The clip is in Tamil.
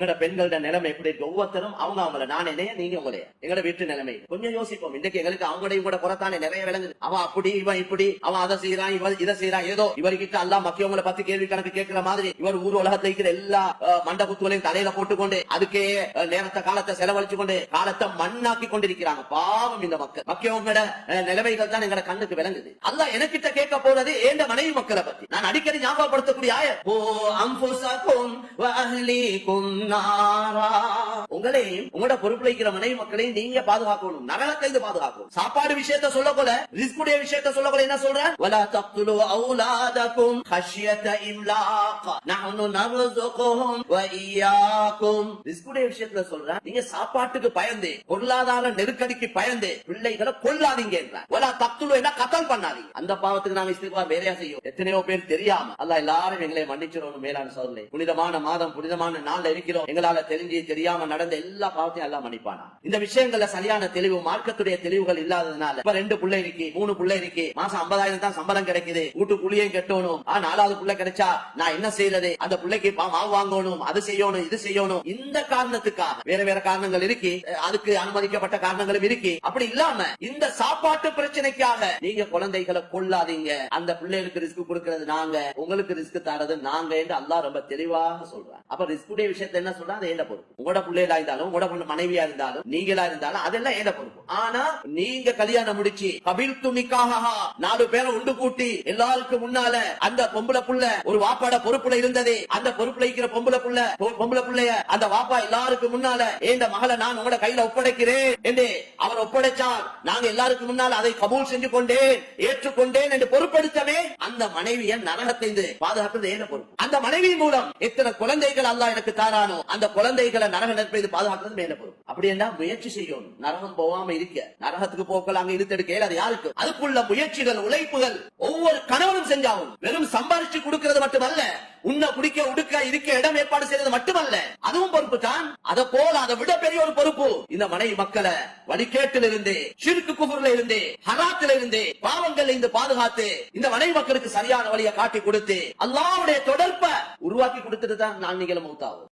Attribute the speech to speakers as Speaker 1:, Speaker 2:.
Speaker 1: எங்கட பெண்களோட நிலைமை எப்படி இருக்கு? ஒவ்வொருத்தரும் அவங்க அவங்கள நான் என்னைய நீங்க உங்களைய எங்கட வீட்டு நிலைமை. கொஞ்சம் யோசிப்போம். இன்னைக்கு எங்களுக்கு அவங்களையும் கூட புறத்தானே நிறைய விளங்குது. அவ அப்படி இவன் இப்படி அவன் அதை செய்யறான் இவன் இதை செய்யறான் ஏதோ இவர்கிட்ட எல்லாம் மக்கியவங்களை பத்தி கேள்வி கணக்கு கேட்கிற மாதிரி இவர் ஊர் உலகத்துல இருக்கிற எல்லா மண்ட குத்துகளையும் தலையில போட்டுக்கொண்டு அதுக்கே நேரத்தை காலத்தை செலவழிச்சு கொண்டு காலத்தை மண்ணாக்கி கொண்டிருக்கிறாங்க. பாவம் இந்த மக்கள். மக்கியவங்களோட அஹ், நிலைமைகள் தான் எங்கட கண்ணுக்கு விளங்குது. அல்ல எனக்கிட்ட கேட்க போறது ஏண்ட மனைவி மக்களை பத்தி? நான் அடிக்கடி ஞாபகப்படுத்தக்கூடிய ஆய ஓ அம்போசாக்கும் নারা உங்களையும் உங்களோட பொறுப்புல இருக்கிற மனைவி மக்களையும் நீங்க பாதுகாக்கணும். நரகத்தை இருந்து பாதுகாக்கணும் சாப்பாடு விஷயத்த சொல்ல போல ரிஸ்குடைய விஷயத்த சொல்ல போல என்ன சொல்ற? வலா தக்துலு அவுலாதக்கும் ஹஷ்யத இம்லாக். நஹ்னு நர்சுகுஹும் வ ரிஸ்குடைய விஷயத்துல சொல்ற நீங்க சாப்பாட்டுக்கு பயந்து பொருளாதார நெருக்கடிக்கு பயந்து பிள்ளைகளை கொல்லாதீங்க வலா தக்துலு என்ன? கத்தல் பண்ணாதீங்க. அந்த பாவத்துக்கு நாங்க இஸ்திக்பார் வேறையா செய்யும். எத்தனையோ பேர் தெரியாம அல்லாஹ் எல்லாரும் எங்களை மன்னிச்சிடணும் மேலான சோதனை. புனிதமான மாதம் புனிதமான நாள்ல இருக்கிறோம். எங்களால தெரிஞ்சு தெரியாம நடந்து நடந்த எல்லா பாவத்தையும் எல்லாம் மன்னிப்பானா? இந்த விஷயங்கள்ல சரியான தெளிவு மார்க்கத்துடைய தெளிவுகள் இல்லாததுனால இப்ப ரெண்டு புள்ளை இருக்கு மூணு புள்ளை இருக்கு மாசம் ஐம்பதாயிரம் தான் சம்பளம் கிடைக்குது வீட்டு புள்ளியும் கட்டணும் ஆ நாலாவது புள்ள கிடைச்சா நான் என்ன செய்யறது அந்த பிள்ளைக்கு மாவு வாங்கணும் அது செய்யணும் இது செய்யணும். இந்த காரணத்துக்காக வேற வேற காரணங்கள் இருக்கு அதுக்கு அனுமதிக்கப்பட்ட காரணங்களும் இருக்கு. அப்படி இல்லாம இந்த சாப்பாட்டு பிரச்சனைக்காக நீங்க குழந்தைகளை கொள்ளாதீங்க. அந்த பிள்ளைகளுக்கு ரிஸ்க் கொடுக்கறது நாங்க உங்களுக்கு ரிஸ்க் தரது நாங்க என்று அல்லா ரொம்ப தெளிவாக சொல்றாங்க அப்ப ரிஸ்குடைய விஷயத்தை என்ன சொல்றாங்க அது ஏண்ட பொறுப்பு உங்களோட பிள்ளைகளா இருந்தாலும் உங்களோட மனைவியா இருந்தாலும் நீங்களா இருந்தாலும் அதெல்லாம் ஏத பொறுப்பு? ஆனா நீங்க கல்யாணம் முடிச்சு கபில் துணிக்காக நாலு பேரை உண்டு கூட்டி எல்லாருக்கும் முன்னால அந்த பொம்பளை புள்ள ஒரு வாப்பாட பொறுப்புல இருந்ததே அந்த பொறுப்புல இருக்கிற பொம்பளை புள்ள பொம்பளை புள்ளைய அந்த வாப்பா எல்லாருக்கும் முன்னால ஏண்ட மகளை நான் உங்களோட கையில ஒப்படைக்கிறேன் என்று அவர் ஒப்படைச்சார். நாங்க எல்லாருக்கும் முன்னால் அதை கபூல் செஞ்சு கொண்டேன் ஏற்றுக்கொண்டேன் என்று பொறுப்படுத்தவே அந்த மனைவிய நரகத்தை பாதுகாப்பது ஏன பொறுப்பு? அந்த மனைவி மூலம் எத்தனை குழந்தைகள் அல்லா எனக்கு தாரானோ அந்த குழந்தைகளை நரக நெருப்பது பாதுகாக்கிறது மேல பொறுப்பு அப்படி என்ன முயற்சி செய்யணும். நரகம் போகாம இருக்க. நரகத்துக்கு போக்கள் அங்க இழுத்தெடுக்க அது யாருக்கு? அதுக்குள்ள முயற்சிகள் உழைப்புகள் ஒவ்வொரு கணவனும் செஞ்சாகும் வெறும் சம்பாரிச்சு கொடுக்கறது மட்டுமல்ல உன்னை குடிக்க உடுக்க இருக்க இடம் ஏற்பாடு செய்யறது மட்டுமல்ல அதுவும் பொறுப்பு தான். அதை போல அதை விட பெரிய ஒரு பொறுப்பு. இந்த மனைவி மக்களை வழிகேட்டில் இருந்து சிறுக்கு குபுர்ல இருந்து ஹராத்தில் இருந்து பாவங்கள் இருந்து பாதுகாத்து இந்த மனைவி மக்களுக்கு சரியான வழியை காட்டி கொடுத்து அல்லாவுடைய தொடர்பை உருவாக்கி கொடுத்துட்டு தான் நான் நீங்களும் மௌத்தாகும்.